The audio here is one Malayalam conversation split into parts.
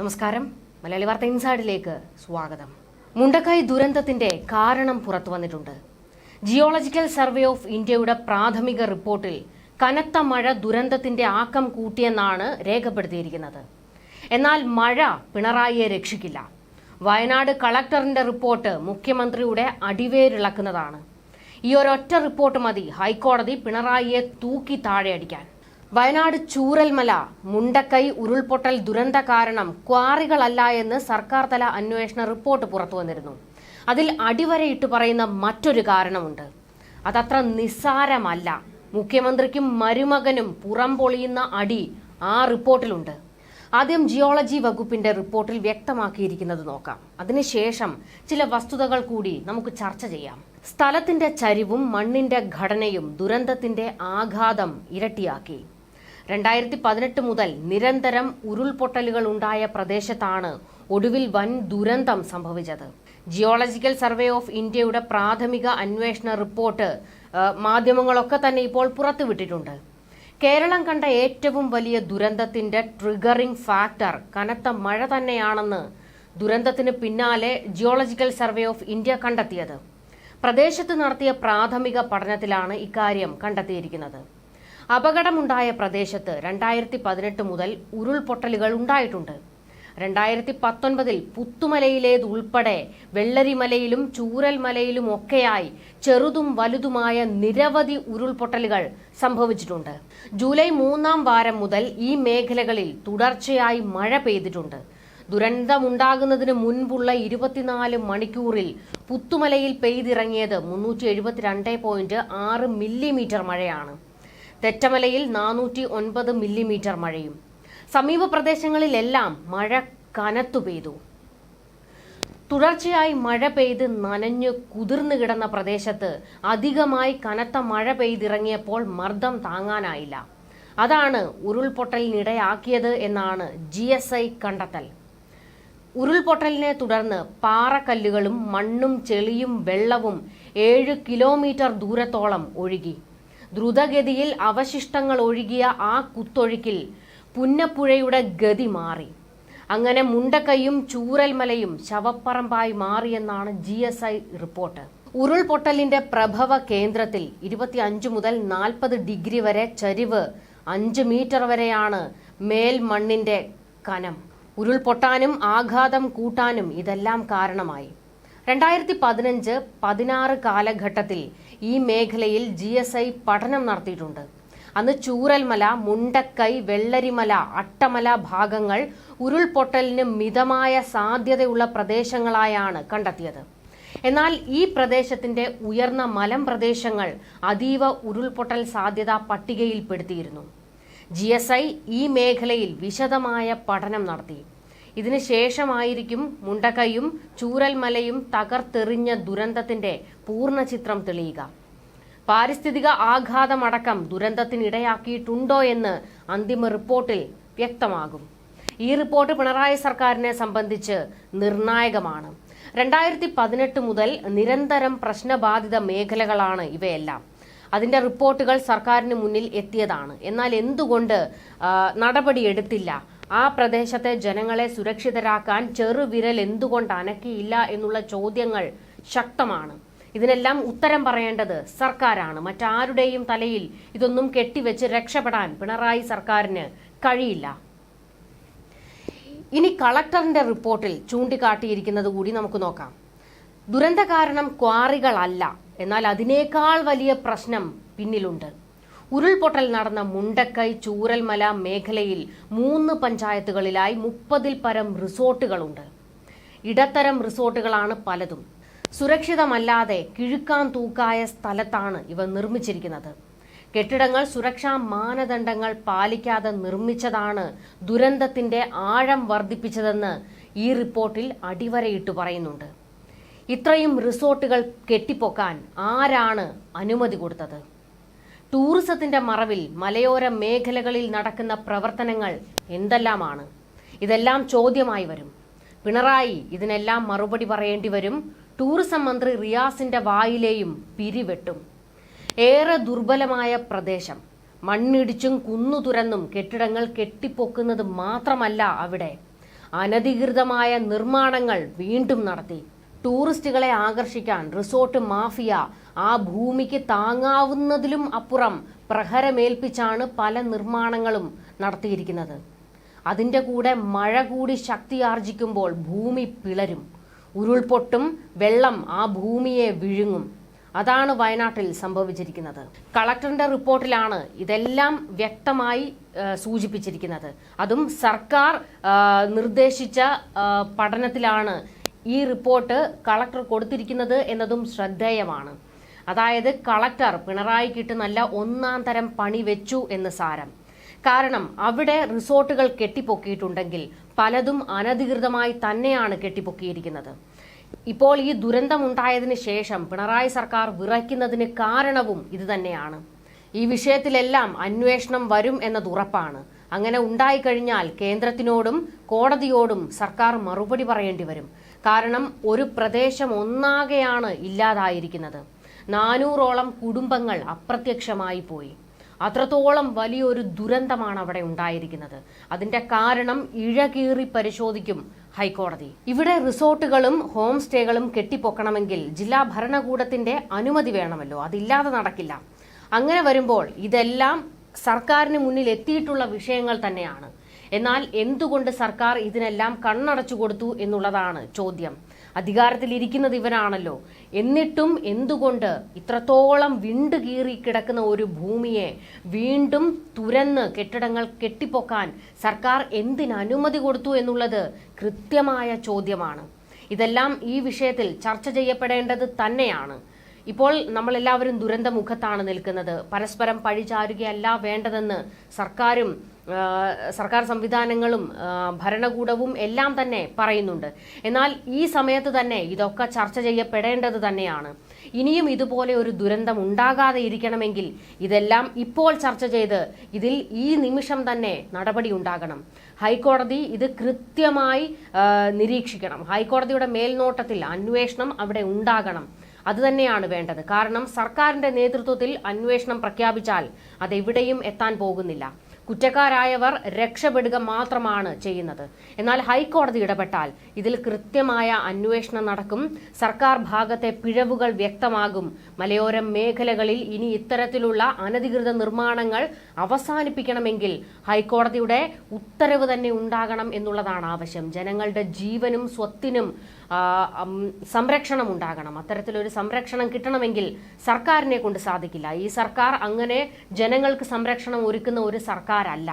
നമസ്കാരം. മലയാളി വാർത്ത ഇൻസൈഡിലേക്ക് സ്വാഗതം. മുണ്ടക്കായ് ദുരന്തത്തിന്റെ കാരണം പുറത്തു വന്നിട്ടുണ്ട്. ജിയോളജിക്കൽ സർവേ ഓഫ് ഇന്ത്യയുടെ പ്രാഥമിക റിപ്പോർട്ടിൽ കനത്ത മഴ ദുരന്തത്തിന്റെ ആക്കം കൂട്ടിയെന്നാണ് രേഖപ്പെടുത്തിയിരിക്കുന്നത്. എന്നാൽ മഴ പിണറായിയെ രക്ഷിക്കില്ല. വയനാട് കളക്ടറിന്റെ റിപ്പോർട്ട് മുഖ്യമന്ത്രിയുടെ അടിവേരിളക്കുന്നതാണ്. ഈ ഒരൊറ്റ റിപ്പോർട്ട് മതി ഹൈക്കോടതി പിണറായിയെ തൂക്കി താഴെയടിക്കാൻ. വയനാട് ചൂരൽമല മുണ്ടക്കൈ ഉരുൾപൊട്ടൽ ദുരന്ത കാരണം ക്വാറികളല്ല എന്ന് സർക്കാർ തല അന്വേഷണ റിപ്പോർട്ട് പുറത്തു വന്നിരുന്നു. അതിൽ അടിവരയിട്ട് പറയുന്ന മറ്റൊരു കാരണമുണ്ട്. അതത്ര നിസ്സാരമല്ല. മുഖ്യമന്ത്രിക്കും മരുമകനും പുറം പൊളിയുന്ന അടി ആ റിപ്പോർട്ടിലുണ്ട്. ആദ്യം ജിയോളജി വകുപ്പിന്റെ റിപ്പോർട്ടിൽ വ്യക്തമാക്കിയിരിക്കുന്നത് നോക്കാം. അതിനുശേഷം ചില വസ്തുതകൾ കൂടി നമുക്ക് ചർച്ച ചെയ്യാം. സ്ഥലത്തിന്റെ ചരിവും മണ്ണിന്റെ ഘടനയും ദുരന്തത്തിന്റെ ആഘാതം ഇരട്ടിയാക്കി. രണ്ടായിരത്തി പതിനെട്ട് മുതൽ നിരന്തരം ഉരുൾപൊട്ടലുകൾ ഉണ്ടായ പ്രദേശത്താണ് ഒടുവിൽ വൻ ദുരന്തം സംഭവിച്ചത്. ജിയോളജിക്കൽ സർവേ ഓഫ് ഇന്ത്യയുടെ പ്രാഥമിക അന്വേഷണ റിപ്പോർട്ട് മാധ്യമങ്ങളൊക്കെ തന്നെ ഇപ്പോൾ പുറത്തുവിട്ടിട്ടുണ്ട്. കേരളം കണ്ട ഏറ്റവും വലിയ ദുരന്തത്തിന്റെ ട്രിഗറിംഗ് ഫാക്ടർ കനത്ത മഴ തന്നെയാണെന്ന് ദുരന്തത്തിന് പിന്നാലെ ജിയോളജിക്കൽ സർവേ ഓഫ് ഇന്ത്യ കണ്ടെത്തിയത്. പ്രദേശത്ത് നടത്തിയ പ്രാഥമിക പഠനത്തിലാണ് ഇക്കാര്യം കണ്ടെത്തിയിരിക്കുന്നത്. അപകടമുണ്ടായ പ്രദേശത്ത് രണ്ടായിരത്തി പതിനെട്ട് മുതൽ ഉരുൾപൊട്ടലുകൾ ഉണ്ടായിട്ടുണ്ട്. രണ്ടായിരത്തി പത്തൊൻപതിൽ പുത്തുമലയിലേതുൾപ്പെടെ വെള്ളരിമലയിലും ചൂരൽമലയിലും ഒക്കെയായി ചെറുതും വലുതുമായ നിരവധി ഉരുൾപൊട്ടലുകൾ സംഭവിച്ചിട്ടുണ്ട്. ജൂലൈ മൂന്നാം വാരം മുതൽ ഈ മേഖലകളിൽ തുടർച്ചയായി മഴ പെയ്തിട്ടുണ്ട്. ദുരന്തമുണ്ടാകുന്നതിന് മുൻപുള്ള ഇരുപത്തിനാല് മണിക്കൂറിൽ പുത്തുമലയിൽ പെയ്തിറങ്ങിയത് മുന്നൂറ്റി എഴുപത്തിരണ്ട് പോയിന്റ് ആറ് മില്ലിമീറ്റർ മഴയാണ്. തെറ്റമലയിൽ നാനൂറ്റി ഒൻപത് മില്ലിമീറ്റർ മഴയും. സമീപ പ്രദേശങ്ങളിലെല്ലാം മഴ കനത്തു പെയ്തു. തുടർച്ചയായി മഴ പെയ്ത് നനഞ്ഞു കുതിർന്നു കിടന്ന പ്രദേശത്ത് അധികമായി കനത്ത മഴ പെയ്തിറങ്ങിയപ്പോൾ മർദ്ദം താങ്ങാനായില്ല. അതാണ് ഉരുൾപൊട്ടലിനിടയാക്കിയത് എന്നാണ് ജി എസ് ഐ കണ്ടെത്തൽ. ഉരുൾപൊട്ടലിനെ തുടർന്ന് പാറക്കല്ലുകളും മണ്ണും ചെളിയും വെള്ളവും ഏഴ് കിലോമീറ്റർ ദൂരത്തോളം ഒഴുകി. ദ്രുതഗതിയിൽ അവശിഷ്ടങ്ങൾ ഒഴുകിയ ആ കുത്തൊഴുക്കിൽ പുന്നപ്പുഴയുടെ ഗതി മാറി. അങ്ങനെ മുണ്ടക്കയും ചൂരൽമലയും ശവപ്പറമ്പായി മാറിയെന്നാണ് ജി എസ് ഐ റിപ്പോർട്ട്. ഉരുൾപൊട്ടലിന്റെ പ്രഭവ കേന്ദ്രത്തിൽ ഇരുപത്തി അഞ്ചു മുതൽ നാൽപ്പത് ഡിഗ്രി വരെ ചരിവ് അഞ്ച് മീറ്റർ വരെയാണ് മേൽമണ്ണിന്റെ കനം. ഉരുൾപൊട്ടാനും ആഘാതം കൂട്ടാനും ഇതെല്ലാം കാരണമായി. രണ്ടായിരത്തി പതിനഞ്ച് പതിനാറ് കാലഘട്ടത്തിൽ ഈ മേഖലയിൽ ജി പഠനം നടത്തിയിട്ടുണ്ട്. അന്ന് ചൂരൽമല മുണ്ടക്കൈ വെള്ളരിമല അട്ടമല ഭാഗങ്ങൾ ഉരുൾപൊട്ടലിന് മിതമായ സാധ്യതയുള്ള പ്രദേശങ്ങളായാണ് കണ്ടെത്തിയത്. എന്നാൽ ഈ പ്രദേശത്തിന്റെ ഉയർന്ന മലം പ്രദേശങ്ങൾ അതീവ ഉരുൾപൊട്ടൽ സാധ്യത പട്ടികയിൽപ്പെടുത്തിയിരുന്നു. ജി ഈ മേഖലയിൽ വിശദമായ പഠനം നടത്തി. ഇതിന് ശേഷമായിരിക്കും മുണ്ടക്കയും ചൂരൽമലയും തകർത്തെറിഞ്ഞ ദുരന്തത്തിന്റെ പൂർണ ചിത്രം തെളിയുക. പാരിസ്ഥിതിക ആഘാതമടക്കം ദുരന്തത്തിനിടയാക്കിയിട്ടുണ്ടോ എന്ന് അന്തിമ റിപ്പോർട്ടിൽ വ്യക്തമാകും. ഈ റിപ്പോർട്ട് പിണറായി സർക്കാരിനെ സംബന്ധിച്ച് നിർണായകമാണ്. രണ്ടായിരത്തി പതിനെട്ട് മുതൽ നിരന്തരം പ്രശ്നബാധിത മേഖലകളാണ് ഇവയെല്ലാം. അതിന്റെ റിപ്പോർട്ടുകൾ സർക്കാരിന് മുന്നിൽ എത്തിയതാണ്. എന്നാൽ എന്തുകൊണ്ട് നടപടിയെടുത്തില്ല? ആ പ്രദേശത്തെ ജനങ്ങളെ സുരക്ഷിതരാക്കാൻ ചെറുവിരൽ എന്തുകൊണ്ട് അനക്കിയില്ല എന്നുള്ള ചോദ്യങ്ങൾ ശക്തമാണ്. ഇതിനെല്ലാം ഉത്തരം പറയേണ്ടത് സർക്കാരാണ്. മറ്റാരുടെയും തലയിൽ ഇതൊന്നും കെട്ടിവെച്ച് രക്ഷപ്പെടാൻ പിണറായി സർക്കാരിന് കഴിയില്ല. ഇനി കളക്ടറിന്റെ റിപ്പോർട്ടിൽ ചൂണ്ടിക്കാട്ടിയിരിക്കുന്നത് കൂടി നമുക്ക് നോക്കാം. ദുരന്ത കാരണം ക്വാറികളല്ല. എന്നാൽ അതിനേക്കാൾ വലിയ പ്രശ്നം പിന്നിലുണ്ട്. ഉരുൾപൊട്ടൽ നടന്ന മുണ്ടക്കൈ ചൂരൽമല മേഖലയിൽ മൂന്ന് പഞ്ചായത്തുകളിലായി മുപ്പതിൽ പരം റിസോർട്ടുകളുണ്ട്. ഇടത്തരം റിസോർട്ടുകളാണ് പലതും. സുരക്ഷിതമല്ലാതെ കിഴുക്കാൻ തൂക്കായ സ്ഥലത്താണ് ഇവ നിർമ്മിച്ചിരിക്കുന്നത്. കെട്ടിടങ്ങൾ സുരക്ഷാ മാനദണ്ഡങ്ങൾ പാലിക്കാതെ നിർമ്മിച്ചതാണ് ദുരന്തത്തിന്റെ ആഴം വർദ്ധിപ്പിച്ചതെന്ന് ഈ റിപ്പോർട്ടിൽ അടിവരയിട്ട് പറയുന്നുണ്ട്. ഇത്രയും റിസോർട്ടുകൾ കെട്ടിപ്പൊക്കാൻ ആരാണ് അനുമതി കൊടുത്തത്? ടൂറിസത്തിന്റെ മറവിൽ മലയോര മേഖലകളിൽ നടക്കുന്ന പ്രവർത്തനങ്ങൾ എന്തെല്ലാമാണ്? ഇതെല്ലാം ചോദ്യമായി വരും. പിണറായി ഇതിനെല്ലാം മറുപടി പറയേണ്ടി വരും. ടൂറിസം മന്ത്രി റിയാസിന്റെ വായിലെയും പിരിവെട്ടും. ഏറെ ദുർബലമായ പ്രദേശം. മണ്ണിടിച്ചും കുന്നു തുരന്നും കെട്ടിടങ്ങൾ കെട്ടിപ്പൊക്കുന്നത് മാത്രമല്ല അവിടെ. അനധികൃതമായ നിർമ്മാണങ്ങൾ വീണ്ടും നടത്തി. ടൂറിസ്റ്റുകളെ ആകർഷിക്കാൻ റിസോർട്ട് മാഫിയ ആ ഭൂമിക്ക് താങ്ങാവുന്നതിലും അപ്പുറം പ്രഹരമേൽപ്പിച്ചാണ് പല നിർമ്മാണങ്ങളും നടത്തിയിരിക്കുന്നത്. അതിന്റെ കൂടെ മഴ കൂടി ശക്തിയാർജിക്കുമ്പോൾ ഭൂമി പിളരും. ഉരുൾപൊട്ടും വെള്ളം ആ ഭൂമിയെ വിഴുങ്ങും. അതാണ് വയനാട്ടിൽ സംഭവിച്ചിരിക്കുന്നത്. കളക്ടറിന്റെ റിപ്പോർട്ടിലാണ് ഇതെല്ലാം വ്യക്തമായി സൂചിപ്പിച്ചിരിക്കുന്നത്. അതും സർക്കാർ നിർദ്ദേശിച്ച പഠനത്തിലാണ് ഈ റിപ്പോർട്ട് കളക്ടർ കൊടുത്തിരിക്കുന്നത് എന്നതും ശ്രദ്ധേയമാണ്. അതായത് കളക്ടർ പിണറായിക്കിട്ട് നല്ല ഒന്നാം തരം പണി വെച്ചു എന്ന് സാരം. കാരണം അവിടെ റിസോർട്ടുകൾ കെട്ടിപ്പൊക്കിയിട്ടുണ്ടെങ്കിൽ പലതും അനധികൃതമായി തന്നെയാണ് കെട്ടിപ്പൊക്കിയിരിക്കുന്നത്. ഇപ്പോൾ ഈ ദുരന്തമുണ്ടായതിനു ശേഷം പിണറായി സർക്കാർ വിറയ്ക്കുന്നതിന് കാരണവും ഇത് തന്നെയാണ്. ഈ വിഷയത്തിലെല്ലാം അന്വേഷണം വരും എന്നത് ഉറപ്പാണ്. അങ്ങനെ ഉണ്ടായിക്കഴിഞ്ഞാൽ കേന്ദ്രത്തിനോടും കോടതിയോടും സർക്കാർ മറുപടി പറയേണ്ടി വരും. കാരണം ഒരു പ്രദേശം ഒന്നാകെയാണ് ഇല്ലാതായിരിക്കുന്നത്. നാനൂറോളം കുടുംബങ്ങൾ അപ്രത്യക്ഷമായി പോയി. അത്രത്തോളം വലിയൊരു ദുരന്തമാണ് അവിടെ ഉണ്ടായിരിക്കുന്നത്. അതിന്റെ കാരണം ഇഴകീറി പരിശോധിക്കും ഹൈക്കോടതി. ഇവിടെ റിസോർട്ടുകളും ഹോം സ്റ്റേകളും കെട്ടിപ്പൊക്കണമെങ്കിൽ ജില്ലാ ഭരണകൂടത്തിന്റെ അനുമതി വേണമല്ലോ. അതില്ലാതെ നടക്കില്ല. അങ്ങനെ വരുമ്പോൾ ഇതെല്ലാം സർക്കാരിന് മുന്നിൽ എത്തിയിട്ടുള്ള വിഷയങ്ങൾ തന്നെയാണ്. എന്നാൽ എന്തുകൊണ്ട് സർക്കാർ ഇതിനെല്ലാം കണ്ണടച്ചു കൊടുത്തു എന്നുള്ളതാണ് ചോദ്യം. അധികാരത്തിൽ അധികാരത്തിലിരിക്കുന്നത് ഇവരാണല്ലോ. എന്നിട്ടും എന്തുകൊണ്ട് ഇത്രത്തോളം വിണ്ടുകീറി കിടക്കുന്ന ഒരു ഭൂമിയെ വീണ്ടും തുരന്ന് കെട്ടിടങ്ങൾ കെട്ടിപ്പൊക്കാൻ സർക്കാർ എന്തിന് അനുമതി കൊടുത്തു എന്നുള്ളത് കൃത്യമായ ചോദ്യമാണ്. ഇതെല്ലാം ഈ വിഷയത്തിൽ ചർച്ച ചെയ്യപ്പെടേണ്ടത് തന്നെയാണ്. ഇപ്പോൾ നമ്മളെല്ലാവരും ദുരന്തമുഖത്താണ് നിൽക്കുന്നത്. പരസ്പരം പഴിചാരുകയല്ല വേണ്ടതെന്ന് സർക്കാരും സർക്കാർ സംവിധാനങ്ങളും ഭരണകൂടവും എല്ലാം തന്നെ പറയുന്നുണ്ട്. എന്നാൽ ഈ സമയത്ത് തന്നെ ഇതൊക്കെ ചർച്ച ചെയ്യപ്പെടേണ്ടത് തന്നെയാണ്. ഇനിയും ഇതുപോലെ ഒരു ദുരന്തം ഉണ്ടാകാതെ ഇരിക്കണമെങ്കിൽ ഇതെല്ലാം ഇപ്പോൾ ചർച്ച ചെയ്ത് ഇതിൽ ഈ നിമിഷം തന്നെ നടപടി ഉണ്ടാകണം. ഹൈക്കോടതി ഇത് കൃത്യമായി നിരീക്ഷിക്കണം. ഹൈക്കോടതിയുടെ മേൽനോട്ടത്തിൽ അന്വേഷണം അവിടെ ഉണ്ടാകണം. അത് തന്നെയാണ് വേണ്ടത്. കാരണം സർക്കാരിന്റെ നേതൃത്വത്തിൽ അന്വേഷണം പ്രഖ്യാപിച്ചാൽ അതെവിടെയും എത്താൻ പോകുന്നില്ല. കുറ്റക്കാരായവർ രക്ഷപ്പെടുക മാത്രമാണ് ചെയ്യുന്നത്. എന്നാൽ ഹൈക്കോടതി ഇടപെട്ടാൽ ഇതിൽ കൃത്യമായ അന്വേഷണം നടക്കും. സർക്കാർ ഭാഗത്തെ പിഴവുകൾ വ്യക്തമാകും. മലയോര മേഖലകളിൽ ഇനി ഇത്തരത്തിലുള്ള അനധികൃത നിർമ്മാണങ്ങൾ അവസാനിപ്പിക്കണമെങ്കിൽ ഹൈക്കോടതിയുടെ ഉത്തരവ് തന്നെ ഉണ്ടാകണം എന്നുള്ളതാണ് ആവശ്യം. ജനങ്ങളുടെ ജീവനും സ്വത്തിനും സംരക്ഷണം ഉണ്ടാകണം അത്തരത്തിലൊരു സംരക്ഷണം കിട്ടണമെങ്കിൽ സർക്കാരിനെ കൊണ്ട് സാധിക്കില്ല. ഈ സർക്കാർ അങ്ങനെ ജനങ്ങൾക്ക് സംരക്ഷണം ഒരുക്കുന്ന ഒരു സർക്കാരല്ല.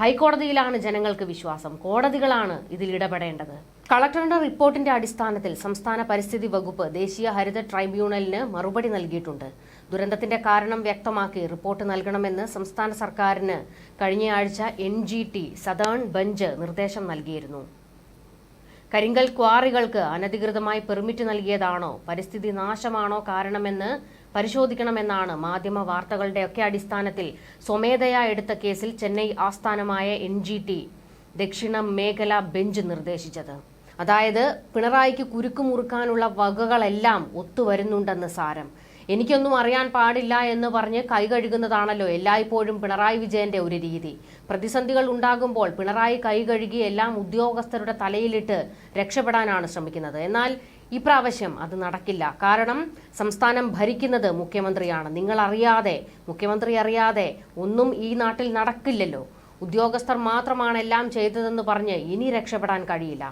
ഹൈക്കോടതിയിലാണ് ജനങ്ങൾക്ക് വിശ്വാസം. കോടതികളാണ് ഇതിൽ ഇടപെടേണ്ടത്. കളക്ടറുടെ റിപ്പോർട്ടിന്റെ അടിസ്ഥാനത്തിൽ സംസ്ഥാന പരിസ്ഥിതി വകുപ്പ് ദേശീയ ഹരിത ട്രൈബ്യൂണലിന് മറുപടി നൽകിയിട്ടുണ്ട്. ദുരന്തത്തിന്റെ കാരണം വ്യക്തമാക്കി റിപ്പോർട്ട് നൽകണമെന്ന് സംസ്ഥാന സർക്കാരിന് കഴിഞ്ഞയാഴ്ച എൻ സദേൺ ബെഞ്ച് നിർദ്ദേശം നൽകിയിരുന്നു. കരിങ്കൽ ക്വാറികൾക്ക് അനധികൃതമായി പെർമിറ്റ് നൽകിയതാണോ? പരിസ്ഥിതി നാശമാണോ കാരണമെന്ന് പരിശോധിക്കണമെന്നാണ് മാധ്യമ വാർത്തകളുടെയൊക്കെ അടിസ്ഥാനത്തിൽ സ്വമേധയാ എടുത്ത കേസിൽ ചെന്നൈ ആസ്ഥാനമായ എൻ ജി ടി ദക്ഷിണ മേഖല ബെഞ്ച് നിർദ്ദേശിച്ചത്. അതായത് പിണറായിക്ക് കുരുക്ക് മുറുക്കാനുള്ള വകകളെല്ലാം ഒത്തുവരുന്നുണ്ടെന്ന് സാരം. എനിക്കൊന്നും അറിയാൻ പാടില്ല എന്ന് പറഞ്ഞ് കൈ കഴുകുന്നതാണല്ലോ എല്ലായ്പ്പോഴും പിണറായി വിജയന്റെ ഒരു രീതി. പ്രതിസന്ധികൾ ഉണ്ടാകുമ്പോൾ പിണറായി കൈ കഴുകി എല്ലാം ഉദ്യോഗസ്ഥരുടെ തലയിലിട്ട് രക്ഷപ്പെടാനാണ് ശ്രമിക്കുന്നത്. എന്നാൽ ഇപ്രാവശ്യം അത് നടക്കില്ല. കാരണം സംസ്ഥാനം ഭരിക്കുന്നത് മുഖ്യമന്ത്രിയാണ്. നിങ്ങൾ അറിയാതെ മുഖ്യമന്ത്രി അറിയാതെ ഒന്നും ഈ നാട്ടിൽ നടക്കില്ലല്ലോ. ഉദ്യോഗസ്ഥർ മാത്രമാണ് എല്ലാം ചെയ്തതെന്ന് പറഞ്ഞ് ഇനി രക്ഷപ്പെടാൻ കഴിയില്ല.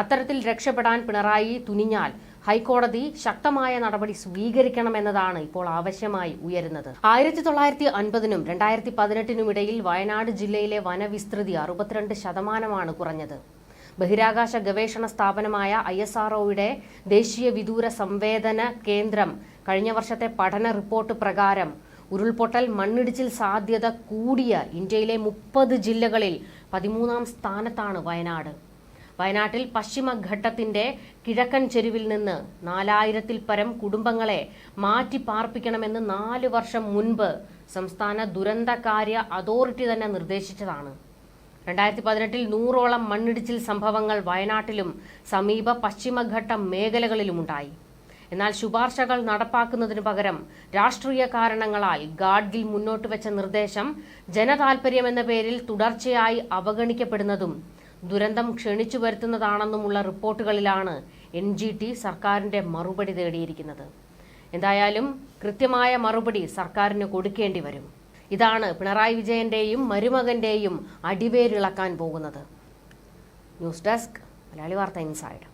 അത്തരത്തിൽ രക്ഷപ്പെടാൻ പിണറായി തുനിഞ്ഞാൽ ഹൈക്കോടതി ശക്തമായ നടപടി സ്വീകരിക്കണമെന്നതാണ് ഇപ്പോൾ ആവശ്യമായി ഉയരുന്നത്. ആയിരത്തി തൊള്ളായിരത്തി അൻപതിനും രണ്ടായിരത്തി പതിനെട്ടിനും ഇടയിൽ വയനാട് ജില്ലയിലെ വനവിസ്തൃതി അറുപത്തിരണ്ട് ശതമാനമാണ് കുറഞ്ഞത്. ബഹിരാകാശ ഗവേഷണ സ്ഥാപനമായ ഐ എസ് ആർഒയുടെ ദേശീയ വിദൂര സംവേദന കേന്ദ്രം കഴിഞ്ഞ വർഷത്തെ പഠന റിപ്പോർട്ട് പ്രകാരം ഉരുൾപൊട്ടൽ മണ്ണിടിച്ചിൽ സാധ്യത കൂടിയ ഇന്ത്യയിലെ മുപ്പത് ജില്ലകളിൽ പതിമൂന്നാം സ്ഥാനത്താണ് വയനാട്. വയനാട്ടിൽ പശ്ചിമഘട്ടത്തിന്റെ കിഴക്കൻ ചെരുവിൽ നിന്ന് നാലായിരത്തിൽ പരം കുടുംബങ്ങളെ മാറ്റിപ്പാർപ്പിക്കണമെന്ന് നാല് വർഷം മുൻപ് സംസ്ഥാന ദുരന്തകാര്യ അതോറിറ്റി തന്നെ നിർദ്ദേശിച്ചതാണ്. രണ്ടായിരത്തി പതിനെട്ടിൽ നൂറോളം മണ്ണിടിച്ചിൽ സംഭവങ്ങൾ വയനാട്ടിലും സമീപ പശ്ചിമഘട്ട മേഖലകളിലുമുണ്ടായി. എന്നാൽ ശുപാർശകൾ നടപ്പാക്കുന്നതിനു പകരം രാഷ്ട്രീയ കാരണങ്ങളാൽ ഗാഡ്ഗിൽ മുന്നോട്ട് വെച്ച നിർദ്ദേശം ജനതാൽപര്യമെന്ന പേരിൽ തുടർച്ചയായി അവഗണിക്കപ്പെടുന്നതും ദുരന്തം ക്ഷണിച്ചു വരുത്തുന്നതാണെന്നുമുള്ള റിപ്പോർട്ടുകളിലാണ് എൻ ജി ടി സർക്കാരിന്റെ മറുപടി തേടിയിരിക്കുന്നത്. എന്തായാലും കൃത്യമായ മറുപടി സർക്കാരിന് കൊടുക്കേണ്ടി വരും. ഇതാണ് പിണറായി വിജയന്റെയും മരുമകന്റെയും അടിവേരിളക്കാൻ പോകുന്നത്. ന്യൂസ് ഡെസ്ക് മലയാളി വാർത്ത ഇൻസൈഡ്.